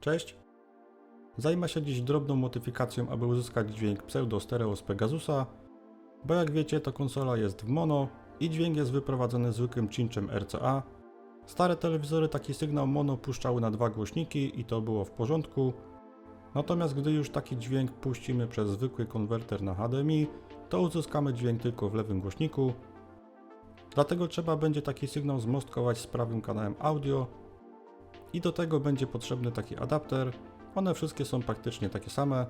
Cześć! Zajmę się dziś drobną modyfikacją, aby uzyskać dźwięk pseudo-stereo z Pegasusa, bo jak wiecie to konsola jest w mono i dźwięk jest wyprowadzany zwykłym cinczem RCA. Stare telewizory taki sygnał mono puszczały na dwa głośniki i to było w porządku, natomiast gdy już taki dźwięk puścimy przez zwykły konwerter na HDMI, to uzyskamy dźwięk tylko w lewym głośniku, dlatego trzeba będzie taki sygnał zmostkować z prawym kanałem audio i do tego będzie potrzebny taki adapter. One wszystkie są praktycznie takie same.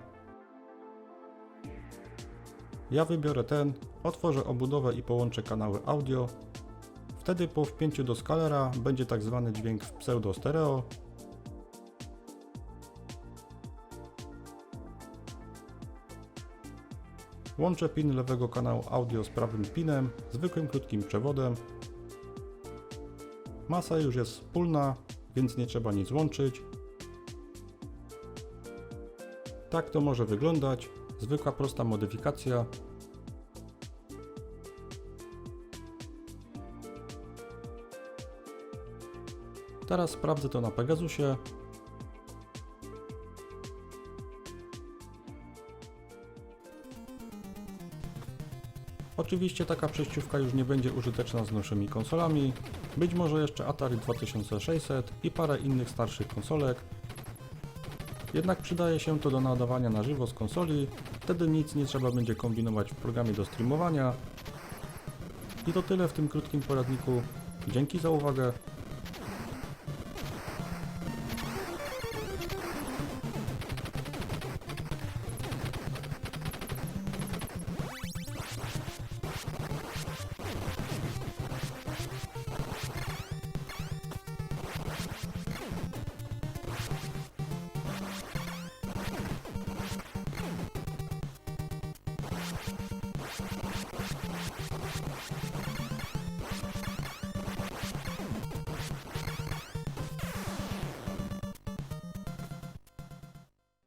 Ja wybiorę ten, otworzę obudowę i połączę kanały audio. Wtedy po wpięciu do skalera będzie tak zwany dźwięk w pseudo stereo. Łączę pin lewego kanału audio z prawym pinem, zwykłym krótkim przewodem. Masa już jest wspólna, więc nie trzeba nic łączyć. Tak to może wyglądać. Zwykła prosta modyfikacja. Teraz sprawdzę to na Pegasusie. Oczywiście taka przejściówka już nie będzie użyteczna z nowszymi konsolami. Być może jeszcze Atari 2600 i parę innych starszych konsolek. Jednak przydaje się to do nadawania na żywo z konsoli, wtedy nic nie trzeba będzie kombinować w programie do streamowania. I to tyle w tym krótkim poradniku. Dzięki za uwagę.